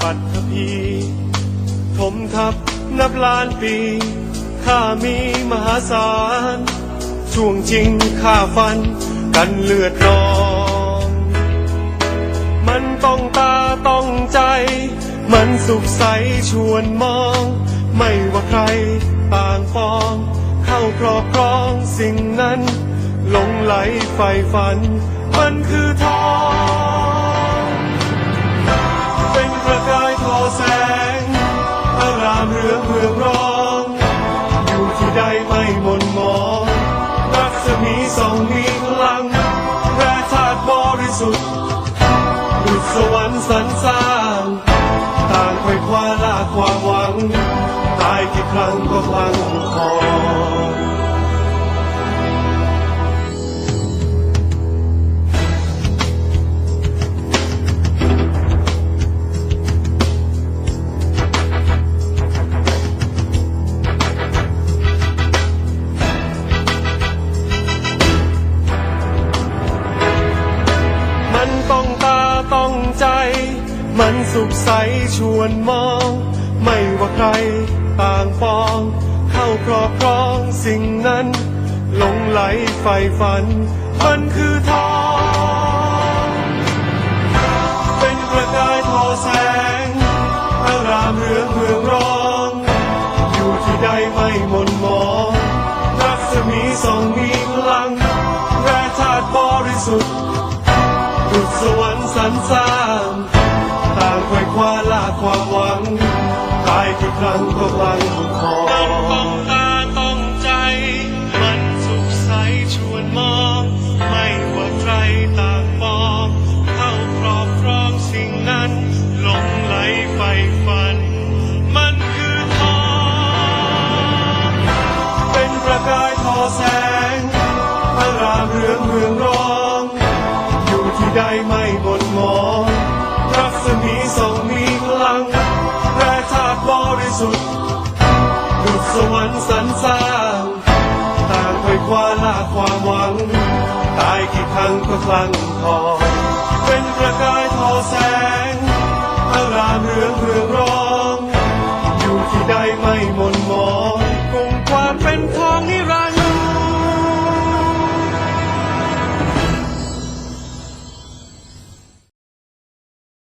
ปัตภีถมทับนับล้านปีข้ามีมหาศาลช่วงจริงข้าฟันกันเลือดนอง มันต้องตาต้องใจ มันสุขใสชวนมอง ไม่ว่าใครต่างฟอง เข้าครอบครองสิ่งนั้นหลงไหลไฟฝัน มันคือทอง เรือเมืองร้อง อยู่ที่ใดไม่หมนหมองรัศมีส่องมีพลังแร่ธาตุบริสุทธิ์ดุจสวรรค์สรรสร้าง ต่างไขว่คว้าลาความหวัง ตายกี่ครั้งก็พลังคอ มันสุขใสชวนมอง ไม่ว่าใครต่างปอง เข้าครอบครองสิ่งนั้น หลงไหลไฟฝัน มันคือทอง เป็นประกายทอแสงอารามเรืองเมืองร้อง อยู่ที่ใดไม่หมนมองรัศมีส่องมีพลังแร่ธาตุบริสุทธิ์ดุจสวรรค์สรรสร้าง ว่คว้าล่าความหวัง ตายกี่ครั้งก็พลังคอต้องตาต้องใจ มันสุขใสชวนมอง ไม่ว่าใครต่างมองเข้าครอบครองสิ่งนั้นหลงไหลไฟฝัน มันคือทองเป็นประกายทอแสงพระรามเรืองเมืองรอง อยู่ที่ใดไม่หม บริสุทธิ์ดุจสวรรค์สรรสร้างต่างอยคว้าล่าความหวัง ตายกี่ครั้งก็คลั่งทอยเป็นประกายทอแสงอารามเรืองเรืองร้อง อยู่ที่ใดไม่หมนมอง